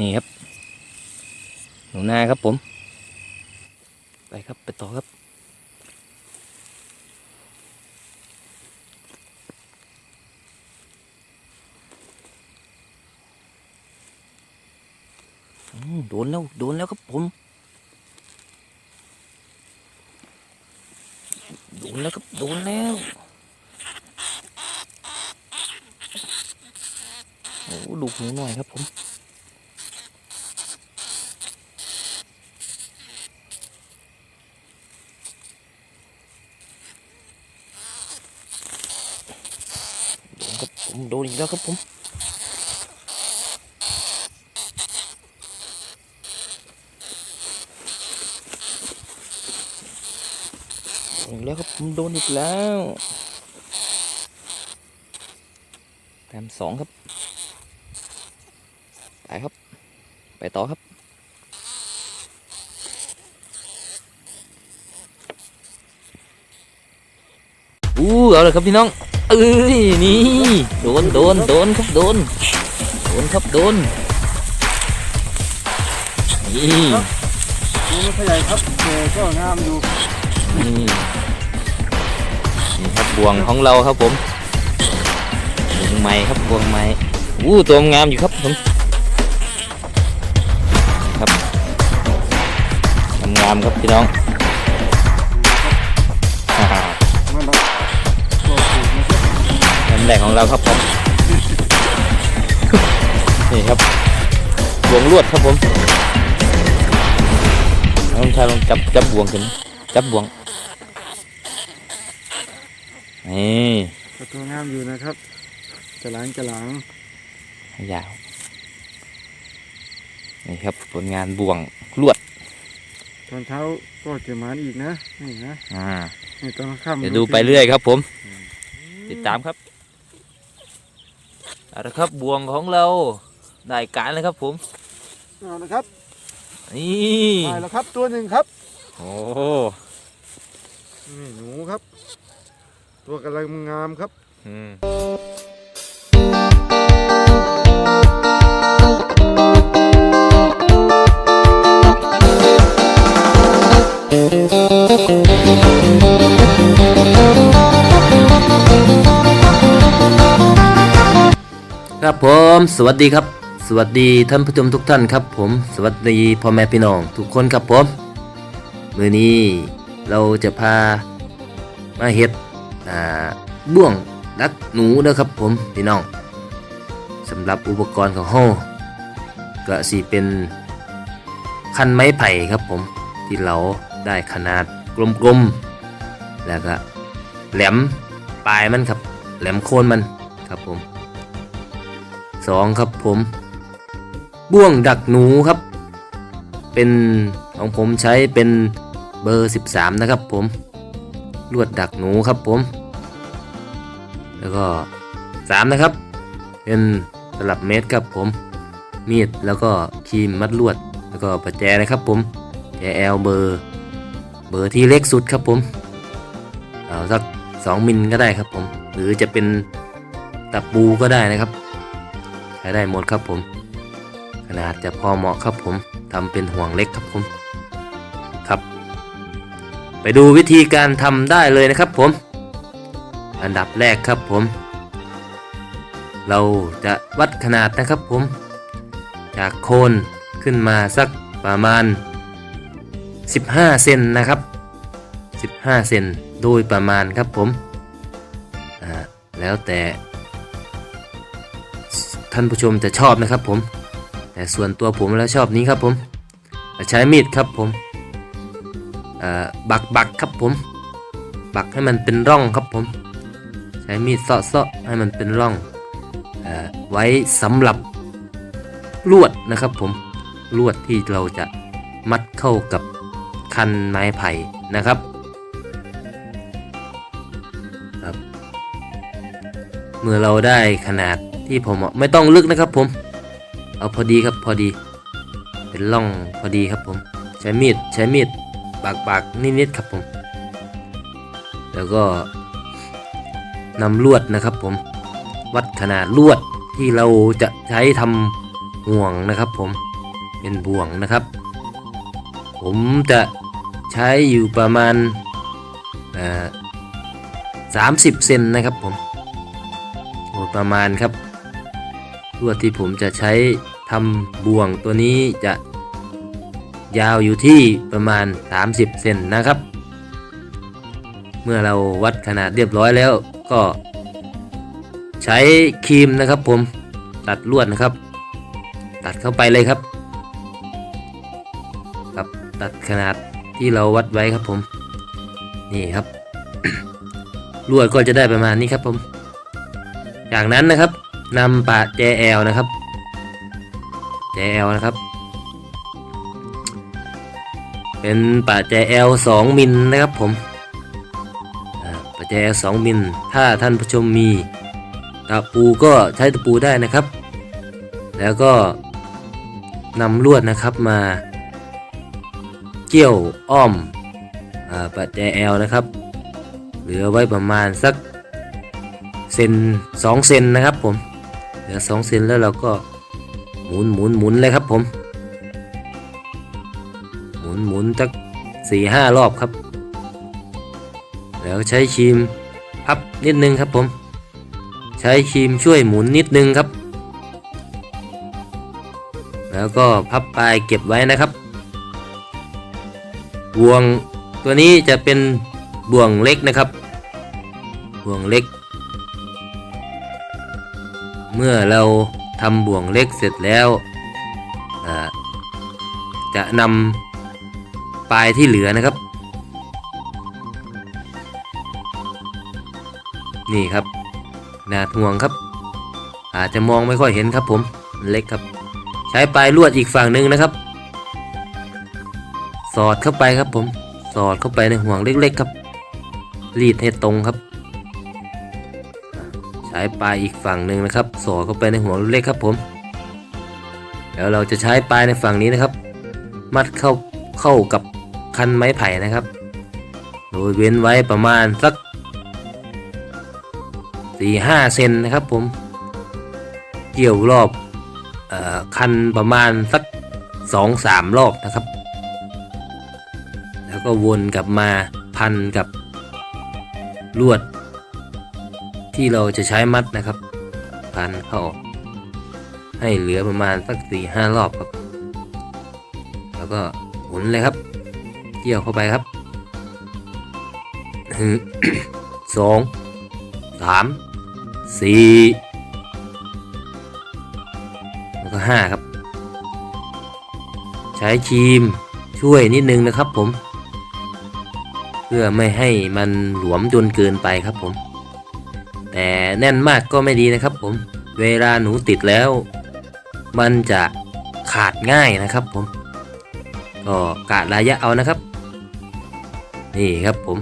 นี่ครับ หนูนาครับผม ไปครับไปต่อครับโดนแล้ว โดนแล้วครับผม โดนแล้วครับ โดนแล้ว โอ้ดูหนูหน่อยครับผม โดนครับ ผมโดนอีกแล้วครับผมโดนอีกแล้วครับผมโดนอีกแล้วแต้มสองครับ ไปครับ ไปต่อครับอู้เอาเลยครับพี่น้อง เอ้ยนี่โดนโดนโดนครับโดนโดนครับโดนนี่ดูไม่ค่อยใหญ่ครับแต่ก็งามอยู่นี่นี่ครับบ่วงของเราครับผมบ่วงไม้ครับบ่วงไม้อู้ตัวงามอยู่ครับผมครับงามครับพี่น้อง แหลกของเราครับผมนี่ครับบวงลวดครับผมน้องชายลองจับจับบวงขึ้นจับบวงนี่ก็ตัวงามอยู่นะครับจะหลังจะหลังยาวนี่ครับผลงานบ่วงลวด ตอนเช้าก็เก็บหมานอีกนะนี่นะอ่านี่ตอนค่ำเดี๋ยวดูไปเรื่อยครับผม ติดตามครับ เอาละครับบวงของเราได้การแล้วครับผมเอาละครับนี่ได้แล้วครับตัวหนึ่งครับโอ้นี่หนูครับ ตัวกำลังงามครับ อืม ครับผมสวัสดีครับ สวัสดีท่านผู้ชมทุกท่านครับ ผมสวัสดีพ่อแม่พี่น้องทุกคนครับผมมือนี้เราจะพามาเฮ็ดอ่าบ่วงดักหนูนะครับผมพี่น้องสำหรับอุปกรณ์ของเฮาก็สิเป็นคันไม้ไผ่ครับผมที่เราได้ขนาดกลมๆแล้วก็แหลมปลายมันครับ แหลมโคนมันครับผม สองครับผม บ่วงดักหนูครับ เป็นของผมใช้เป็นเบอร์ 13 นะครับผม ลวดดักหนูครับผม แล้วก็ 3 นะครับ เป็นตลับเมตรครับผม มีดแล้วก็ครีมมัดลวด แล้วก็ประแจนะครับผมแจแอลเบอร์ เบอร์ที่เล็กสุดครับผมเอาสัก 2 มิลก็ได้ครับผม หรือจะเป็นตะปูก็ได้นะครับ ช้ได้หมดครับผม ขนาดจะพอเหมาะครับผมทำเป็นห่วงเล็กครับผมครับ ไปดูวิธีการทำได้เลยนะครับผม อันดับแรกครับผม เราจะวัดขนาดนะครับผม จากโคนขึ้นมาสักประมาณ 15 เซนนะครับ 15 เซนโดยประมาณครับผมอ่าแล้วแต่ ท่านผู้ชมจะชอบนะครับผม แต่ส่วนตัวผมแล้วชอบนี้ครับผม ใช้มีดครับผมบักบักครับผม บักให้มันเป็นร่องครับผม ใช้มีดเซาะเซาะให้มันเป็นร่องออไว้สำหรับลวดนะครับผมลวดที่เราจะมัดเข้ากับคันไม้ไผ่นะครับครับ เมื่อเราได้ขนาด ที่ผมไม่ต้องลึกนะครับผม เอาพอดีครับพอดี เป็นร่องพอดีครับผม ใช้มีดใช้มีดบากบากๆนิดๆครับผม แล้วก็นำลวดนะครับผม วัดขนาดลวดที่เราจะใช้ทำห่วงนะครับผม เป็นบ่วงนะครับ ผมจะใช้อยู่ประมาณสามสิบเซนนะครับผม โอ้ประมาณครับ ลวดที่ผมจะใช้ทำบ่วงตัวนี้จะยาวอยู่ที่ประมาณ 30 เซนนะครับ เมื่อเราวัดขนาดเรียบร้อยแล้วก็ใช้ครีมนะครับผมตัดลวดนะครับ ตัดเข้าไปเลยครับครับตัดขนาดที่เราวัดไว้ครับผมนี่ครับลวดก็จะได้ประมาณนี้ครับผม จากนั้นนะครับ นำปะแจแอลนะครับแจแอลนะครับ เป็นปะแจแอลสองมิลนะครับผมปะแจแอลสองมิลถ้าท่านผู้ชมมีตะปูก็ใช้ตะปูได้นะครับ แล้วก็นำลวดนะครับมาเกี่ยวอ้อมอปะแจแอลนะครับ เหลือไว้ประมาณสักเซนสองเซนนะครับผม เหลือสองเซนแล้วเราก็หมุนหมุนหมุนเลยครับผม หมุนหมุนสักสี่ห้ารอบครับ แล้วใช้ครีมพับนิดนึงครับผม ใช้ครีมช่วยหมุนนิดนึงครับ แล้วก็พับปลายเก็บไว้นะครับ บ่วงตัวนี้จะเป็นบ่วงเล็กนะครับ บ่วงเล็ก เมื่อเราทำบ่วงเล็กเสร็จแล้วจะนำปลายที่เหลือนะครับ นี่ครับขนาห่วงครับ อาจจะมองไม่ค่อยเห็นครับผมเล็กครับ ใช้ปลายลวดอีกฝั่งหนึ่งนะครับ สอดเข้าไปครับผม สอดเข้าไปในห่วงเล็ก ๆ ครับ รีดให้ตรงครับ ใช้ปลายอีกฝั่งหนึ่งนะครับสอดเข้าไปในห่วงเล็กครับผม แล้วเราจะใช้ปลายในฝั่งนี้นะครับ มัดเข้าเข้ากับคันไม้ไผ่นะครับ โดยเว้นไว้ประมาณสักสี่ห้าเซนนะครับผม เกี่ยวรอบออคันประมาณสักสองสามรอบนะครับ แล้วก็วนกลับมาพันกับลวด ที่เราจะใช้มัดนะครับพันเข้าให้เหลือประมาณสักสี่ห้ารอบครับ แล้วก็หมุนเลยครับ เกี่ยวเข้าไปครับหนึ่งสองสามสี่แล้วก็ห้าครับ ใช้ครีมช่วยนิดนึงนะครับผม เพื่อไม่ให้มันหลวมจนเกินไปครับผม แต่แน่นมากก็ไม่ดีนะครับผม เวลาหนูติดแล้ว มันจะขาดง่ายนะครับผม ก็กะระยะเอานะครับ นี่ครับผม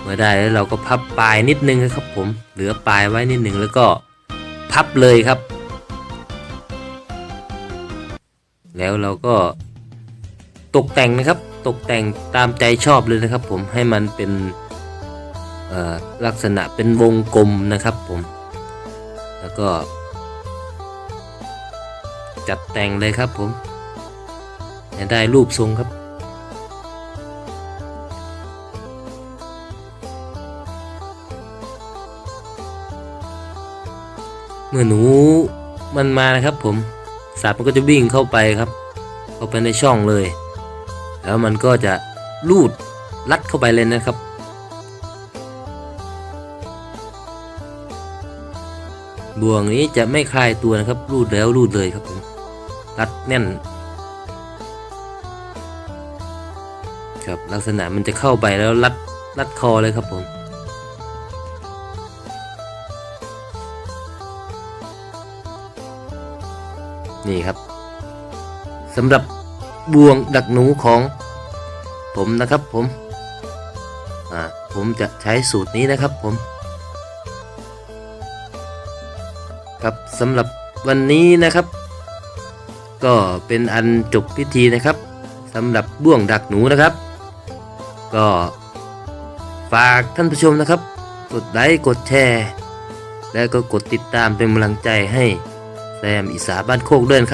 เมื่อได้แล้วเราก็พับปลายนิดนึงนะครับผม เหลือปลายไว้นิดนึงแล้วก็พับเลยครับ แล้วเราก็ตกแต่งนะครับ ตกแต่งตามใจชอบเลยนะครับผมให้มันเป็น ลักษณะเป็นวงกลมนะครับผม แล้วก็ จัดแต่งเลยครับผมให้ได้รูปทรงครับ เมื่อหนูมันมานะครับผมสัตว์มันก็จะวิ่งเข้าไปครับ เข้าไปในช่องเลย แล้วมันก็จะลูดลัดเข้าไปเลยนะครับ บ่วงนี้จะไม่คลายตัวนะครับ รูดแล้วรูดเลยครับผมรัดแน่น ครับลักษณะมันจะเข้าไปแล้วรัดรัดคอเลยครับผมนี่ครับสำหรับบ่วงดักหนูของผมนะครับผม อ่า ผมจะใช้สูตรนี้นะครับผม ครับสำหรับวันนี้นะครับ ก็เป็นอันจบพิธีนะครับสำหรับบ่วงดักหนูนะครับ ก็ฝากท่านผู้ชมนะครับ กดไลค์กดแชร์ และก็กดติดตามเป็นกำลังใจให้แซมอิสาบ้านโคกเดินครับ